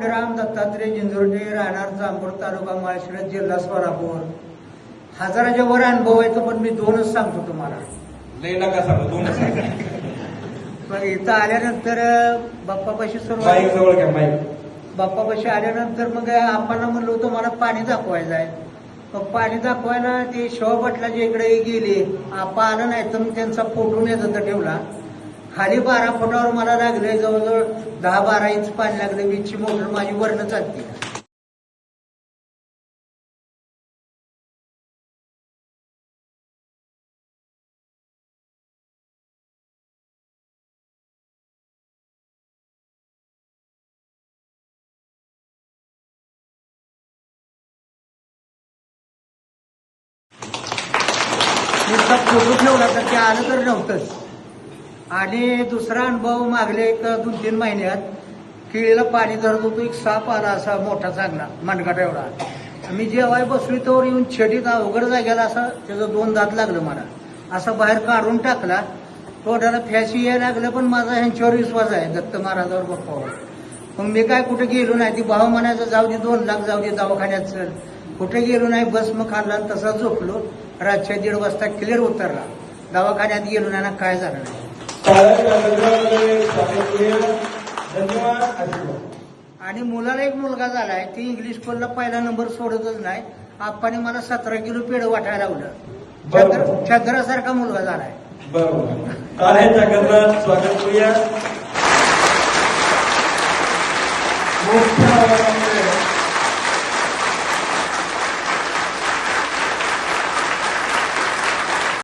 राम दत्तात्रय जिंजुर्डे राहणार जांभूर तालुका माळशिरस जिल्हा सोलापूर. हजाराच्या वर अनुभव आहे तो पण मी दोनच सांगतो तुम्हाला. लय नका सांगू दोनच सांगा. पण इथं आल्यानंतर बाप्पापाशी माईक सुरुवात जवळ घ्या माईक बाप्पापाशी आल्यानंतर मग आपण म्हणलो होतं मला पाणी दाखवायचं आहे. मग पाणी दाखवायला ते शिवा भटलाच्या इकडे गेले आपा आलं नाही तर मग त्यांचा फोटो नेत होता ठेवला. खाली बारा फुटावर मला लागले जवळजवळ दहा बारा इंच पाणी लागले वीजची मोटर माझी वर्ण चालते. फोटो ठेवला तर ते आलं तर नव्हतंच. आणि दुसरा अनुभव मागले एक दोन तीन महिन्यात केळीला पाणी धरत होतो एक साप आला असा मोठा चांगला मनगट एवढा. मी जेव्हा बसली तोवर येऊन छेडीत अवघड जागेला असं त्याचं दोन दात लागलं मला. असा बाहेर काढून टाकला तोंडाला फॅशी यायला लागलं पण माझा ह्यांच्यावर विश्वास आहे दत्त महाराजावर बाप्पावर मग मी काय कुठे गेलो नाही ती भाव म्हणायचं जाऊ दे दोन लाख जाऊ दे दवाखान्यात चल. कुठे गेलो नाही बस मग खाल्ला आणि तसा झोपलो. रातच्या दीड वाजता क्लिअर उतरला. दवाखान्यात गेलो नाही ना काय झालं नाही. आणि मुलाला एक मुलगा झालाय ती इंग्लिश स्कूलला पहिला नंबर सोडतच नाही. आप्पाने मला सतरा किलो पेढ वाटायला लावलं. छत्रासारखा मुलगा झालाय. बरोबर. स्वागत करूया.